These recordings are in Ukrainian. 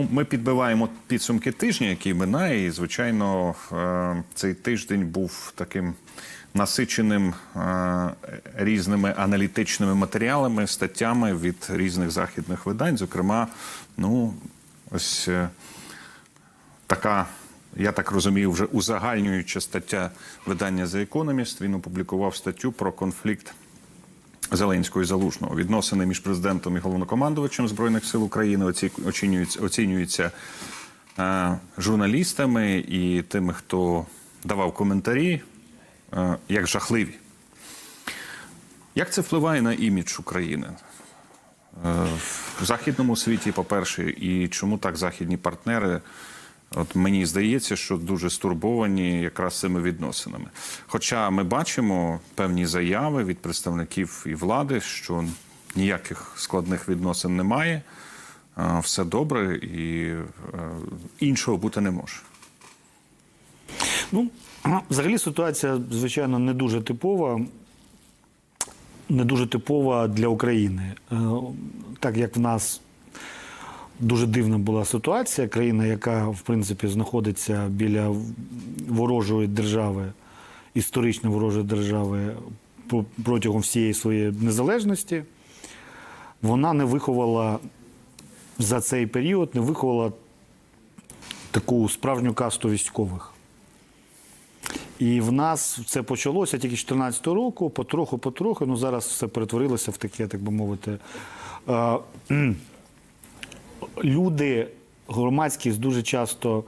Ну, ми підбиваємо підсумки тижня, який минає, і звичайно, е, цей тиждень був таким насиченим е, різними аналітичними матеріалами, статтями від різних західних видань. Зокрема, ну ось е, така. Я так розумію, вже узагальнююча стаття видання The Economist. Він опублікував статтю про конфлікт Зеленського і Залужного. Відносини між президентом і головнокомандувачем Збройних сил України оці- оцінюються, оцінюються е, журналістами і тими, хто давав коментарі, е, як жахливі. Як це впливає на імідж України? Е, В західному світі, по-перше, і чому так західні партнери? От мені здається, що дуже стурбовані якраз цими відносинами. Хоча ми бачимо певні заяви від представників і влади, що ніяких складних відносин немає, все добре і е, іншого бути не може. Ну, взагалі ситуація, звичайно, не дуже типова. Не дуже типова для України. Е, Так як в нас дуже дивна була ситуація, країна, яка, в принципі, знаходиться біля ворожої держави, історично ворожої держави протягом всієї своєї незалежності, вона не виховала за цей період, не виховала таку справжню касту військових. І в нас це почалося тільки з 2014 року, потроху, потроху. Ну зараз все перетворилося в таке, так би мовити. Е. Люди, громадськість дуже часто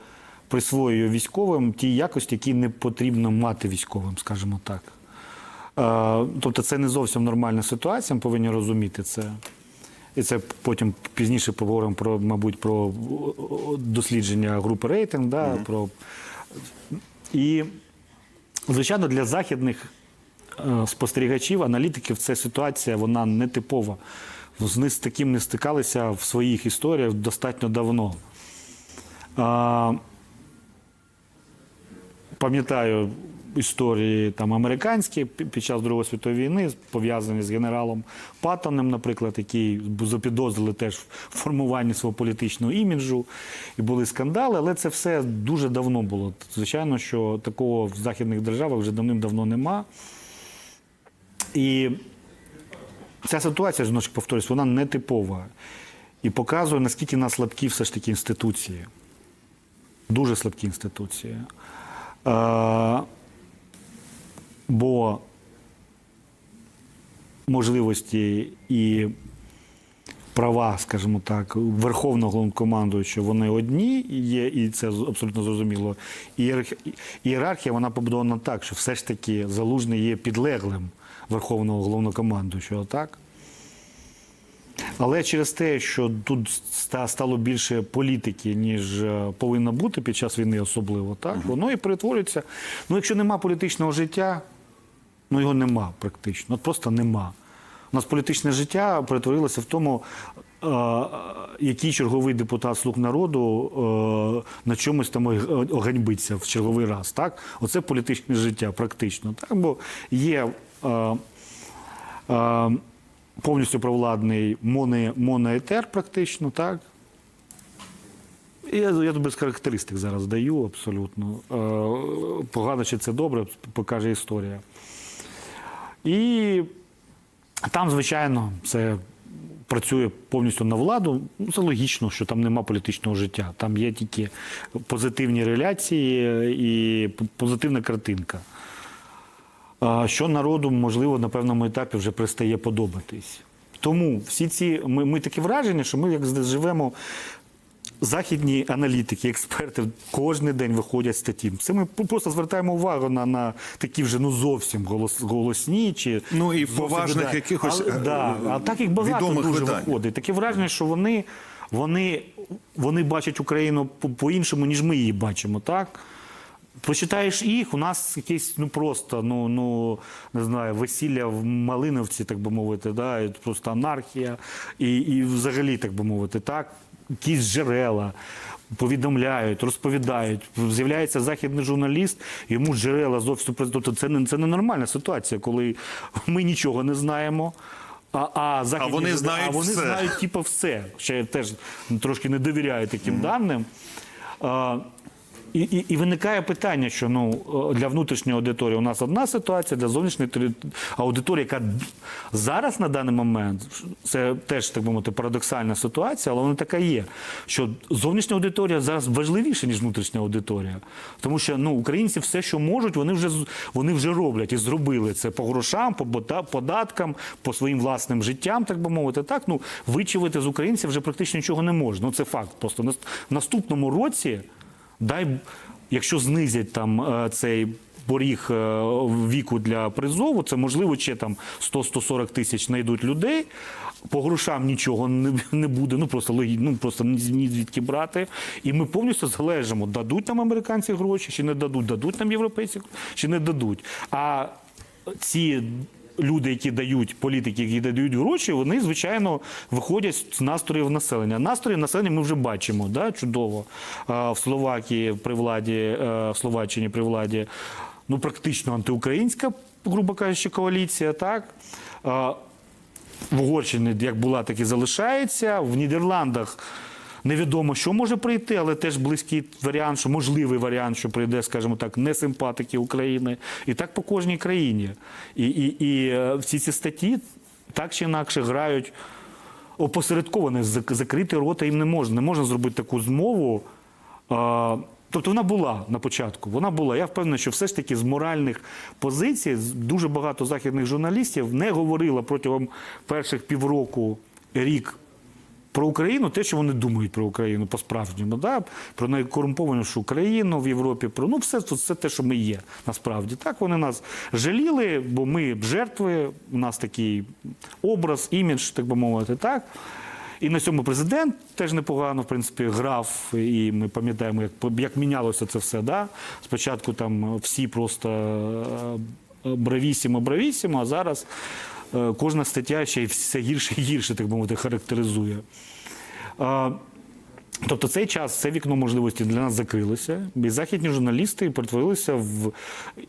присвоює військовим ті якості, які не потрібно мати військовим, скажімо так. Е, Тобто це не зовсім нормальна ситуація, ми повинні розуміти це. І це потім пізніше поговоримо про, мабуть, про о, дослідження групи рейтинг, да, про і, звичайно, для західних е, спостерігачів, аналітиків, ця ситуація вона не типова. Вони з таким не стикалися в своїх історіях достатньо давно. А, пам'ятаю історії там американські під час Другої світової війни, пов'язані з генералом Паттоном, наприклад, який запідозрили теж в формуванні свого політичного іміджу, і були скандали, але це все дуже давно було. Звичайно, що такого в західних державах вже давним-давно нема. І ця ситуація, знову ж повторюсь, вона не типова. І показує, наскільки в нас слабкі все ж таки інституції. Дуже слабкі інституції. Е, бо можливості і права, скажімо так, верховного головнокомандуючого, вони одні є, і це абсолютно зрозуміло. Ієрарх- Ієрархія вона побудована так, що все ж таки залужний є підлеглим верховного головнокомандуючого, так? Але через те, що тут стало більше політики, ніж е, повинно бути під час війни, особливо, так воно і перетворюється. Ну, якщо нема політичного життя, ну його нема практично. От просто нема. У нас політичне життя перетворилося в тому, е, який черговий депутат слуг народу е, на чомусь там оганьбиться в черговий раз. Так? Оце політичне життя, практично. Так? Бо є. Е, е, повністю провладний моно, моноетер, практично, так? Я, я без характеристик зараз даю абсолютно. Е, погано чи це добре, покаже історія. І там, звичайно, це працює повністю на владу. Ну, це логічно, що там нема політичного життя. Там є тільки позитивні реляції і позитивна картинка. А, що народу, можливо, на певному етапі вже перестає подобатись. Тому всі ці ми, ми такі враження, що ми як живемо. Західні аналітики, експерти кожен день виходять з статті. Це ми просто звертаємо увагу на, на такі вже ну зовсім голос, голосні чи Ну, і поважних якихось, е, да, а так їх багато дуже видань. виходить. Таке враження, що вони, вони, вони бачать Україну по- по-іншому, ніж ми її бачимо, так? Прочитаєш їх, у нас якесь ну просто ну, ну не знаю, весілля в Малиновці, так би мовити, да, і просто анархія, і, і взагалі, так би мовити, так, якісь джерела повідомляють, розповідають. З'являється західний журналіст, йому джерела зовсім тобто це не це ненормальна ситуація, коли ми нічого не знаємо. А, а, західні вони знають а вони все. знають типу все. Ще я теж трошки не довіряю таким даним. А, і, і, і виникає питання, що ну для внутрішньої аудиторії у нас одна ситуація, для зовнішньої аудиторії, яка зараз на даний момент це теж так би мовити парадоксальна ситуація, але вона така є. Що зовнішня аудиторія зараз важливіша, ніж внутрішня аудиторія. Тому що ну, українці все, що можуть, вони вже вони вже роблять і зробили це по грошам, по податкам, по своїм власним життям, так би мовити. Так ну вичавити з українців вже практично нічого не можна. Ну це факт. Просто в наступному році. Дай, якщо знизять там е, цей поріг е, віку для призову, це можливо ще там 100-140 тисяч знайдуть людей. По грошам нічого не, не буде, ну просто ну просто ні звідки брати. І ми повністю залежимо, дадуть нам американці гроші чи не дадуть, дадуть нам європейці чи не дадуть. А ці люди, які дають політики, які дають гроші, вони звичайно виходять з настроїв населення. Настрої населення ми вже бачимо, да, чудово. В Словакії при владі, е, в Словаччині при владі, ну практично антиукраїнська, грубо кажучи, коаліція, так. В Угорщині як була, так і залишається. В Нідерландах невідомо, що може прийти, але теж близький варіант, що можливий варіант, що прийде, скажімо так, не симпатики України. І так по кожній країні. І, і, і е, всі ці статті так чи інакше грають опосередковано, Зак- закрити рота їм не можна. Не можна зробити таку змову. Тобто вона була на початку. Вона була. Я впевнений, що все ж таки з моральних позицій дуже багато західних журналістів не говорило протягом перших півроку рік про Україну, те, що вони думають про Україну по-справжньому, да? про найкорумпованішу Україну в Європі, про ну все це, те, що ми є насправді. Так вони нас жаліли, бо ми жертви, у нас такий образ, імідж, так би мовити, так. І на цьому президент теж непогано, в принципі, грав, і ми пам'ятаємо, як, як мінялося це все. Да? Спочатку там всі просто е, бравісімо, бравісімо, а зараз кожна стаття ще й все гірше і гірше, так би мовити, характеризує. Е, Тобто цей час, це вікно можливості для нас закрилося, і західні журналісти перетворилися в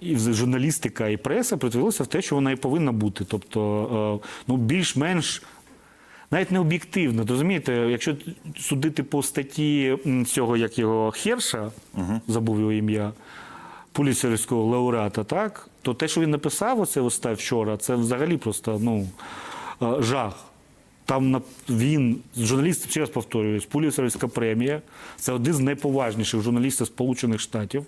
і журналістика і преса перетворилися в те, що вона і повинна бути. Тобто, е, ну більш-менш навіть не об'єктивно. Розумієте, якщо судити по статті цього, як його Херша, забув його ім'я, пуліцерського лауреата, так, то те, що він написав оце оста вчора, це взагалі просто ну, е, жах. Там він, журналіст, ще раз повторюю, Пуліцерівська премія. Це один з найповажніших журналістів Сполучених Штатів,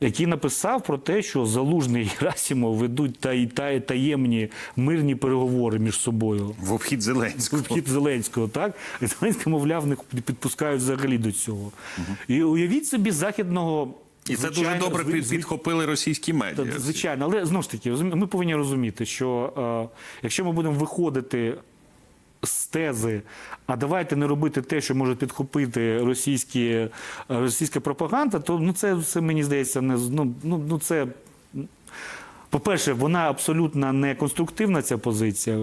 який написав про те, що Залужний і ведуть та, та, таємні мирні переговори між собою. В обхід Зеленського. Вхід Зеленського, так? І Зеленський, мовляв, не підпускають взагалі до цього. І уявіть собі західного. І це дуже добре зви- під- зви- підхопили російські медіа. Звичайно, але знову ж таки, ми повинні розуміти, що е, якщо ми будемо виходити з тези, а давайте не робити те, що може підхопити російські, е, російська пропаганда, то ну, це, це мені здається, не ну, ну, ну це. По-перше, вона абсолютно не конструктивна, ця позиція.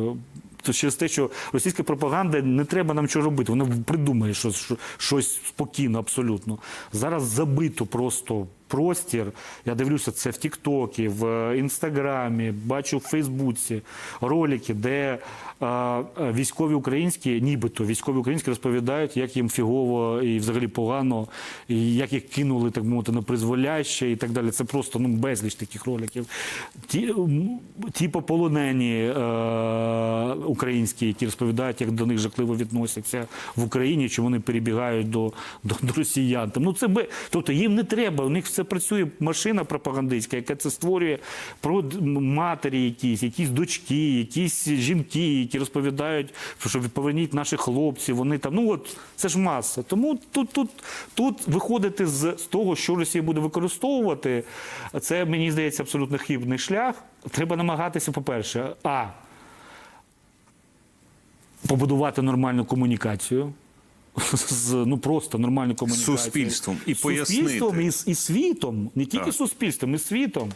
То через те, що російська пропаганда не треба нам що робити. Вона придумає щось, що- щось спокійно, абсолютно. Зараз забито просто простір. Я дивлюся це в Тіктокі, в Інстаграмі, бачу в Фейсбуці ролики, де е, е, військові українські, нібито військові українські розповідають, як їм фігово і взагалі погано, і як їх кинули так мовити на призволяще і так далі. Це просто ну безліч таких роликів. Ті, ті пополонені е, українські, які розповідають, як до них жахливо відносяться в Україні, чи вони перебігають до, до, до росіян. Ну це тобто їм не треба. У них все працює машина пропагандистська, яка це створює про матері, якісь, якісь дочки, якісь жінки, які розповідають, що поверніть наших хлопців. Вони там, ну от це ж маса. Тому тут, тут, тут виходити з, з того, що Росія буде використовувати, це мені здається абсолютно хибний шлях. Треба намагатися, по-перше, а побудувати нормальну комунікацію. З, ну просто нормальну комунікацію. суспільством. І суспільством і, і світом, не тільки Так. суспільством, і світом.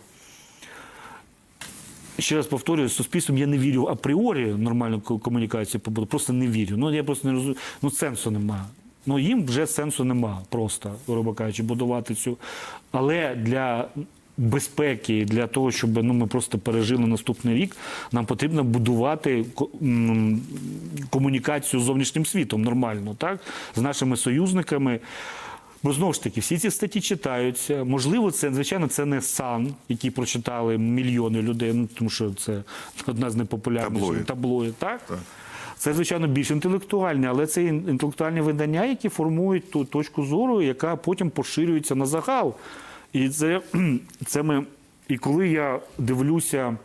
Ще раз повторюю, з суспільством я не вірю апріорі нормальну комунікацію побудувати. Просто не вірю. Ну я просто не розумію. Ну сенсу немає. Ну їм вже сенсу нема просто, грубо кажучи, будувати цю. Але для безпеки, для того, щоб ну, ми просто пережили наступний рік, нам потрібно будувати комунікацію з зовнішнім світом нормально, так? з нашими союзниками. Бо знову ж таки, всі ці статті читаються. Можливо, це звичайно це не сан, який прочитали мільйони людей, ну тому що це одна з найпопулярніших Таблоїд. таблоїд, так? Так. Це, звичайно, більш інтелектуальні, але це інтелектуальні видання, які формують ту точку зору, яка потім поширюється на загал. І це, це ми. І коли я дивлюся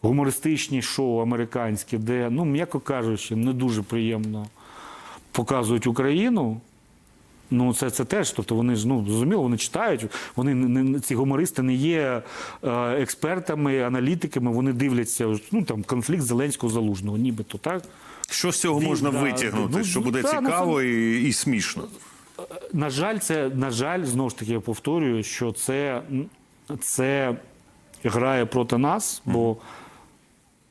гумористичні шоу американські, де, ну, м'яко кажучи, не дуже приємно показують Україну. Ну, це, це теж, тобто вони ж ну зрозуміло, вони читають. Вони не, не- ці гумористи не є е, експертами, аналітиками. Вони дивляться ну там конфлікт Зеленського залужного, нібито так. Що з цього Він, можна да, витягнути, ну, що буде да, ну, цікаво і, і смішно? На жаль, це на жаль, знову ж таки я повторюю, що це, це грає проти нас, бо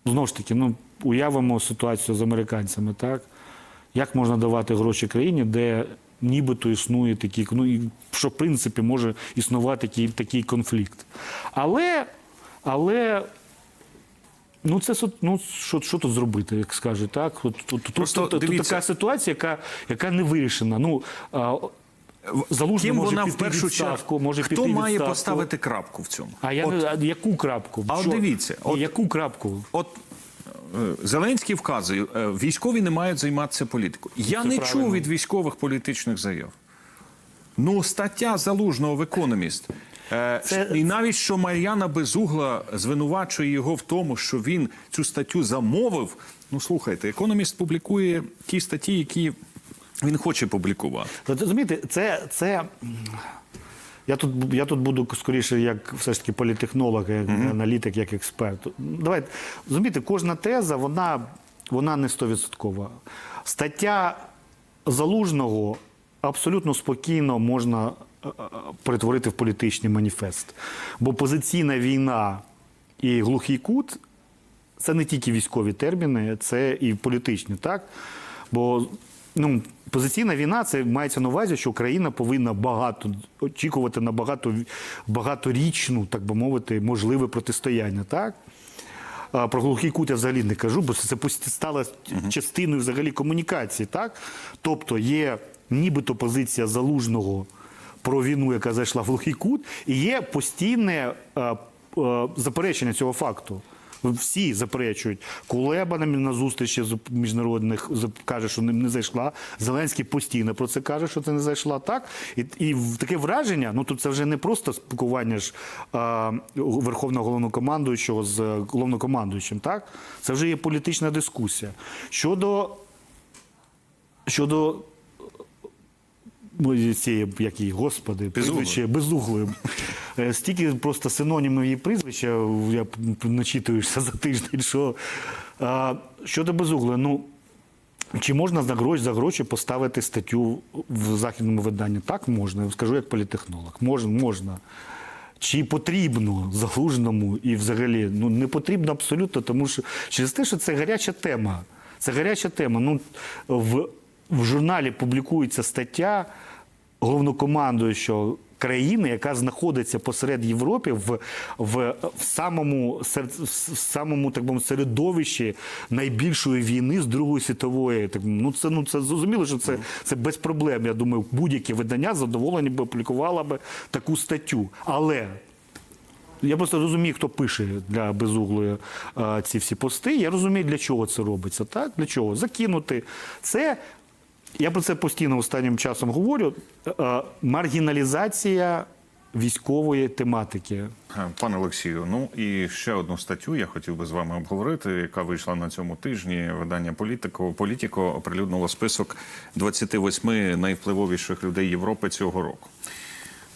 знову ж таки, ну уявимо ситуацію з американцями, так як можна давати гроші країні, де нібито існує такий, ну і що в принципі може існувати такий, такий конфлікт. Але, але Ну, це ну, що, що тут зробити, як скажуть, так? От, тут, тут, Просто тут, тут така ситуація, яка, яка не вирішена. Ну, а, Залужний Ким може вона піти в першу відставку, чергу? може Хто піти має відставку. поставити крапку в цьому? А, я, От- а яку крапку? А от дивіться, от- яку крапку? От е, Зеленський вказує, е, військові не мають займатися політикою. Я Це не правильно. чув від військових політичних заяв. Ну, стаття залужного в економіст. Е, Це- І навіть що Мар'яна Безугла звинувачує його в тому, що він цю статтю замовив. Ну слухайте, економіст публікує ті статті, які він хоче публікувати. Розумієте, це, це я тут, я тут буду скоріше як все ж таки політехнолог, як аналітик, як експерт. Давайте розумієте, кожна теза, вона, вона не стовідсоткова. Стаття залужного абсолютно спокійно можна перетворити в політичний маніфест. Бо позиційна війна і глухий кут це не тільки військові терміни, це і політичні, так? Бо ну, позиційна війна це мається на увазі, що Україна повинна багато очікувати на багато, багаторічну, так би мовити, можливе протистояння, так? Про глухий кут я взагалі не кажу, бо це стало частиною взагалі комунікації, так? Тобто є нібито позиція залужного про війну, яка зайшла в глухий кут, і є постійне е, е, заперечення цього факту. Всі заперечують. Кулеба на, зустрічі з міжнародних каже, що не, зайшла. Зеленський постійно про це каже, що це не зайшла. Так і, і таке враження. Ну тут це вже не просто спілкування ж а, верховного головнокомандуючого з е, головнокомандуючим. Так це вже є політична дискусія щодо щодо цієї, як її, господи, прізвище безуглої. Е, Стільки просто синонімів її прізвища, я начитуюся за тиждень, що щодо безуглої, ну. Чи можна за гроші, за гроші поставити статтю в західному виданні? Так можна, скажу як політехнолог. Можна, можна. Чи потрібно залужному і взагалі ну не потрібно абсолютно, тому що через те, що це гаряча тема. Це гаряча тема. Ну в, в журналі публікується стаття головнокомандуючого країни, яка знаходиться посеред Європи в, в, в самому в самому так би середовищі найбільшої війни з Другої світової. Так ну це ну це зрозуміло, що це, це без проблем. Я думаю, будь-яке видання з задоволенням би опублікувало би таку статтю. Але я просто розумію, хто пише для безуглої е, ці всі пости. Я розумію, для чого це робиться. Так? Для чого? Закинути. Це, я про це постійно останнім часом говорю. е, маргіналізація військової тематики. Е, Пане Олексію, ну і ще одну статтю я хотів би з вами обговорити, яка вийшла на цьому тижні. Видання Політико Політіко оприлюднило список 28 найвпливовіших людей Європи цього року.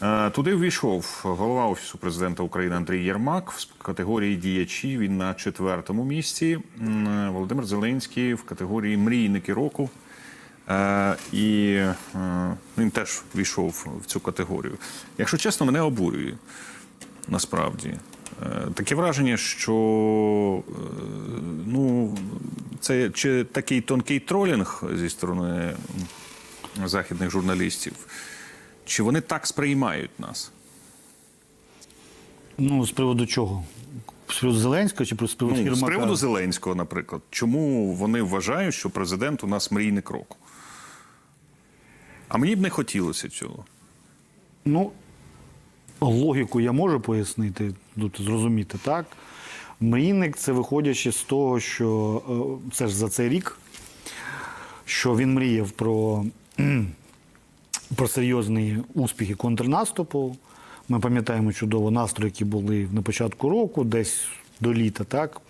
Е, Туди ввійшов голова офісу президента України Андрій Єрмак в категорії діячі. Він на четвертому місці. Володимир Зеленський в категорії мрійники року. Е, і е, він теж війшов в цю категорію. Якщо чесно, мене обурює насправді. Е, Таке враження, що ну, це чи такий тонкий тролінг зі сторони західних журналістів, чи вони так сприймають нас? Ну, з приводу чого? З приводу Зеленського чи з приводу Ну, з приводу Зеленського, наприклад, чому вони вважають, що президент у нас мрійник року? А мені б не хотілося цього. Ну, логіку я можу пояснити, тут зрозуміти, так? Мрійник це виходячи з того, що е, це ж за цей рік, що він мріяв про, про серйозні успіхи контрнаступу. Ми пам'ятаємо чудово настрої, які були на початку року, десь до літа, так?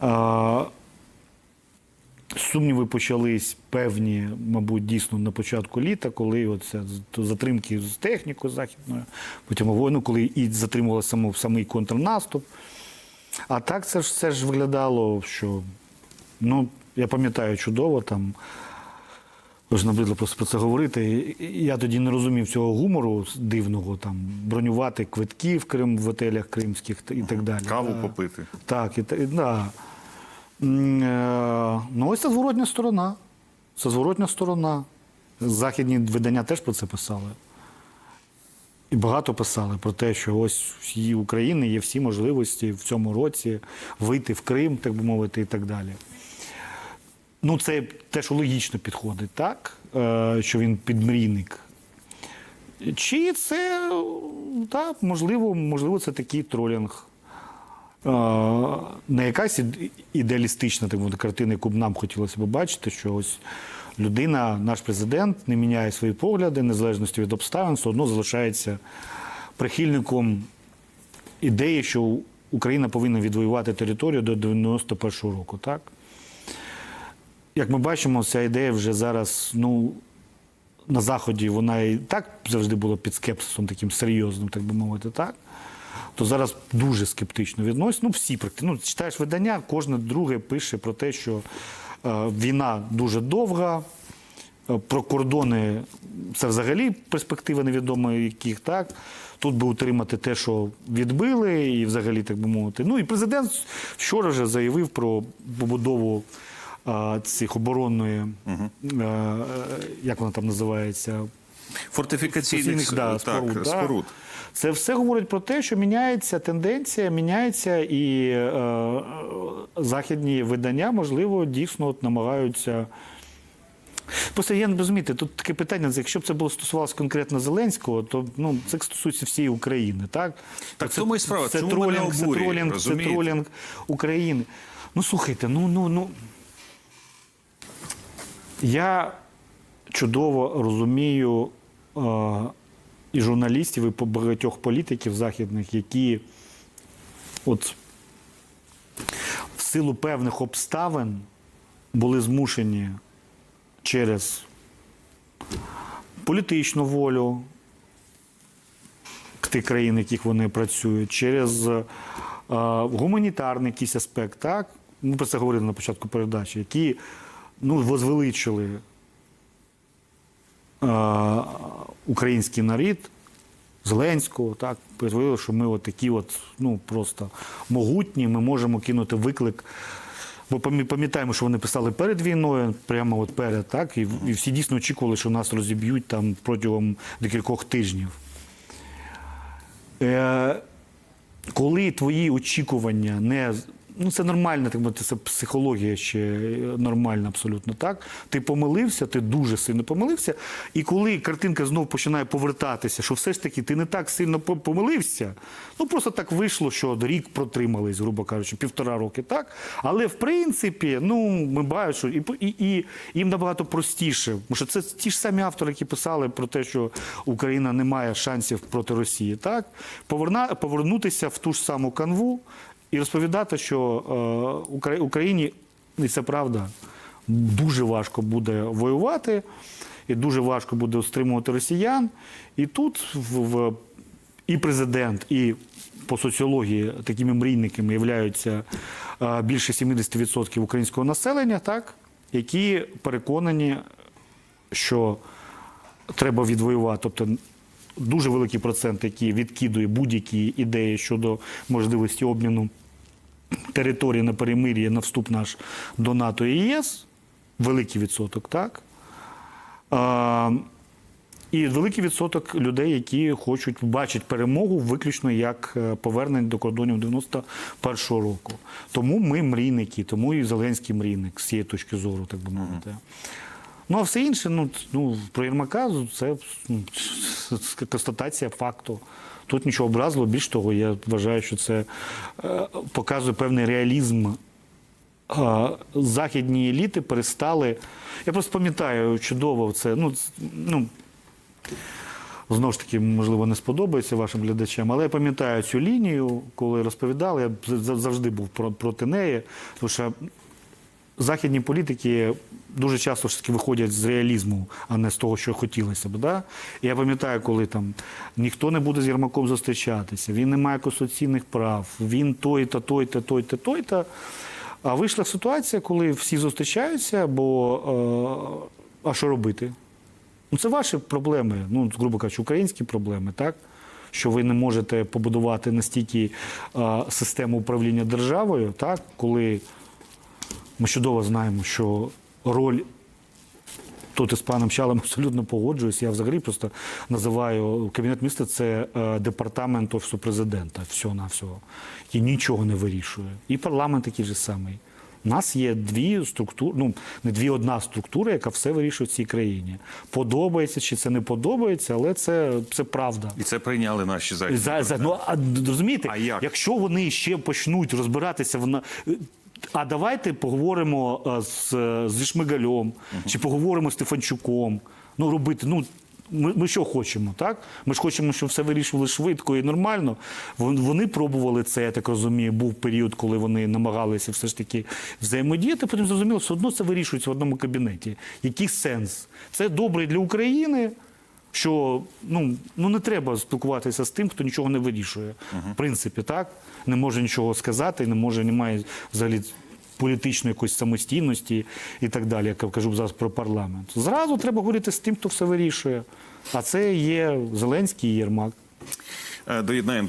А, Сумніви почались певні, мабуть, дійсно на початку літа, коли оце затримки з технікою західною, потім війну, коли і затримували само, самий контрнаступ. А так це ж це ж виглядало, що ну, я пам'ятаю чудово там. Тож набридло просто про це говорити. Я тоді не розумів цього гумору дивного, там бронювати квитки в Крим в готелях кримських і так далі. Каву попити. Так, і, та- і- да. Е, Ну, ось це зворотня сторона. Це зворотня сторона. Західні видання теж про це писали. І багато писали про те, що ось всі України є всі можливості в цьому році вийти в Крим, так би мовити, і так далі. Ну, це те, що логічно підходить, так? Е, Що він підмрійник. Чи це так, можливо, можливо, це такий тролінг. Не якась ідеалістична картина, яку б нам хотілося б бачити, що ось людина, наш президент, не міняє свої погляди, незалежності від обставин, все одно залишається прихильником ідеї, що Україна повинна відвоювати територію до 91-го року. Так? Як ми бачимо, ця ідея вже зараз, ну, на Заході вона і так завжди була під скепсисом таким серйозним, так би мовити, так? То зараз дуже скептично відносять. Ну, всі практично. Ну, читаєш видання, кожне друге пише про те, що е, війна дуже довга, е, про кордони це взагалі перспектива невідомо яких, так? Тут би утримати те, що відбили, і взагалі, так би мовити. Ну і президент вчора вже заявив про побудову а, цих оборонної, е, як вона там називається, Фортифікаційних да, так, споруд, да. споруд. Це все говорить про те, що міняється тенденція, міняється, і е, е, західні видання, можливо, дійсно от намагаються. Просто я не розумієте, тут таке питання, якщо б це було стосувалося конкретно Зеленського, то ну, це стосується всієї України. Так, Так це, тому і справа. Це Чому тролінг, це обурює, тролінг, це тролінг України. Ну слухайте, ну ну ну. Я чудово розумію і журналістів, і багатьох політиків західних, які от в силу певних обставин були змушені через політичну волю тих країн, в яких вони працюють, через е, гуманітарний якийсь аспект, так? Ми про це говорили на початку передачі, які ну, возвеличили е, український народ, Зеленського, так, призвели, що ми от такі от, ну, просто могутні, ми можемо кинути виклик. Бо пам'ятаємо, що вони писали перед війною, прямо от перед, так, і, і всі дійсно очікували, що нас розіб'ють там протягом декількох тижнів. Е, коли твої очікування не. Ну, це нормально, так мовити, це психологія ще нормальна абсолютно так. Ти помилився, ти дуже сильно помилився. І коли картинка знов починає повертатися, що все ж таки ти не так сильно помилився, ну просто так вийшло, що рік протримались, грубо кажучи, півтора роки, так. Але в принципі, ну ми бачимо, що і, і, і їм набагато простіше. Тому що це ті ж самі автори, які писали про те, що Україна не має шансів проти Росії, так Поверна, повернутися в ту ж саму канву і розповідати, що е, Україні, і це правда, дуже важко буде воювати, і дуже важко буде стримувати росіян. І тут в, в, і президент, і по соціології такими мрійниками являються е, більше 70% українського населення, так, які переконані, що треба відвоювати. Тобто дуже великий процент, який відкидує будь-які ідеї щодо можливості обміну території на перемир'я на вступ наш до НАТО і ЄС. Великий відсоток, так? А, І великий відсоток людей, які хочуть бачити перемогу виключно як е, повернення до кордонів 91-го року. Тому ми мрійники, тому і Зеленський мрійник з цієї точки зору, так би мовити. Ну а все інше, ну, ну про Єрмака це ну, констатація факту. Тут нічого образливого, більш того, я вважаю, що це е, показує певний реалізм а, західні еліти перестали. Я просто пам'ятаю чудово це. Ну, ну, знову ж таки, можливо, не сподобається вашим глядачам, але я пам'ятаю цю лінію, коли розповідали, я завжди був проти неї. Тому що західні політики дуже часто ж таки виходять з реалізму, а не з того, що хотілося б. Да? Я пам'ятаю, коли там ніхто не буде з Єрмаком зустрічатися, він не має конституційних прав, він той-то, той-то, той-то, той-то. А вийшла ситуація, коли всі зустрічаються, бо е, а що робити? Ну, це ваші проблеми, ну, грубо кажучи, українські проблеми, так? Що ви не можете побудувати настільки е, систему управління державою, так, коли ми чудово знаємо, що роль тут із паном Чалом абсолютно погоджуюсь. Я взагалі просто називаю кабінет міністра це е, департамент офісу президента, всього на всього, який нічого не вирішує. І парламент такий же самий. У нас є дві структури, ну не дві, одна структура, яка все вирішує в цій країні. Подобається чи це не подобається, але це, це правда. І це прийняли наші західні. За, за, ну, а, розумієте, А як? якщо вони ще почнуть розбиратися в а давайте поговоримо е, з, зі Шмигалем, чи поговоримо з Стефанчуком. Ну, робити, ну. Ми, ми що хочемо, так? Ми ж хочемо, щоб все вирішували швидко і нормально. Вон- Вони пробували це, я так розумію. Був період, коли вони намагалися все ж таки взаємодіяти. Потім зрозуміло, все одно це вирішується в одному кабінеті. Який сенс? Це добре для України, що ну, ну не треба спілкуватися з тим, хто нічого не вирішує. В принципі, так не може нічого сказати, не може, немає взагалі політичної якоїсь самостійності і так далі. Я кажу зараз про парламент. Зразу треба говорити з тим, хто все вирішує. А це є Зеленський і Єрмак. Е, Доєднаємо